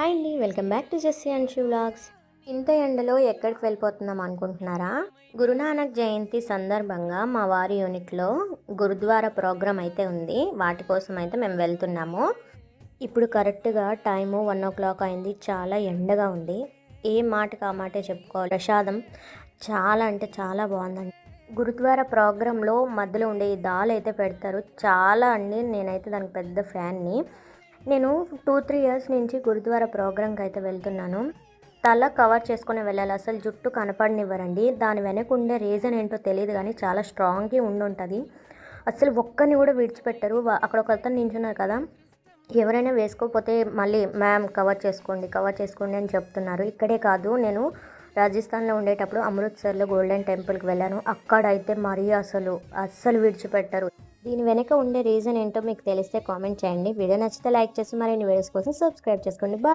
Hi అండి welcome back to Jessie and Shu vlogs. ఇంత ఎండలో ఎక్కడికి వెళ్ళిపోతున్నాం అనుకుంటున్నారా? గురునానక్ జయంతి సందర్భంగా మా వారి యూనిట్లో గురుద్వారా ప్రోగ్రామ్ అయితే ఉంది. వాటి కోసం అయితే మేము వెళ్తున్నాము. ఇప్పుడు కరెక్ట్గా టైము వన్ ఓ క్లాక్ అయింది. చాలా ఎండగా ఉంది. ఏ మాటకు ఆ మాటే చెప్పుకోవాలి. ప్రసాదం చాలా అంటే చాలా బాగుందండి. గురుద్వారా ప్రోగ్రాంలో మధ్యలో ఉండే ఈ దాల్ అయితే పెడతారు. చాలా అండి. నేనైతే దానికి పెద్ద ఫ్యాన్ని. నేను టూ త్రీ ఇయర్స్ నుంచి గురుద్వారా ప్రోగ్రాంకి అయితే వెళ్తున్నాను. తల కవర్ చేసుకుని వెళ్ళాలి. అసలు జుట్టు కనపడనివ్వరండి. దాని వెనక ఉండే రీజన్ ఏంటో తెలియదు కానీ చాలా స్ట్రాంగ్గా ఉండి ఉంటుంది. అసలు ఒక్కరిని కూడా విడిచిపెట్టరు. అక్కడ ఒక అతను నించున్నారు కదా. ఎవరైనా వేసుకోకపోతే మళ్ళీ మ్యామ్ కవర్ చేసుకోండి కవర్ చేసుకోండి అని చెప్తున్నారు. ఇక్కడే కాదు నేను రాజస్థాన్లో ఉండేటప్పుడు అమృత్సర్లో గోల్డెన్ టెంపుల్కి వెళ్ళాను. అక్కడైతే మరీ అసలు అస్సలు విడిచిపెట్టరు. దీని వెనక ఉండే రీజన్ ఏంటో మీకు తెలిస్తే కామెంట్ చేయండి. వీడియో నచ్చితే లైక్ చేసి మరిన్ని వీడియోస్ కోసం సబ్స్క్రైబ్ చేసుకోండి. బా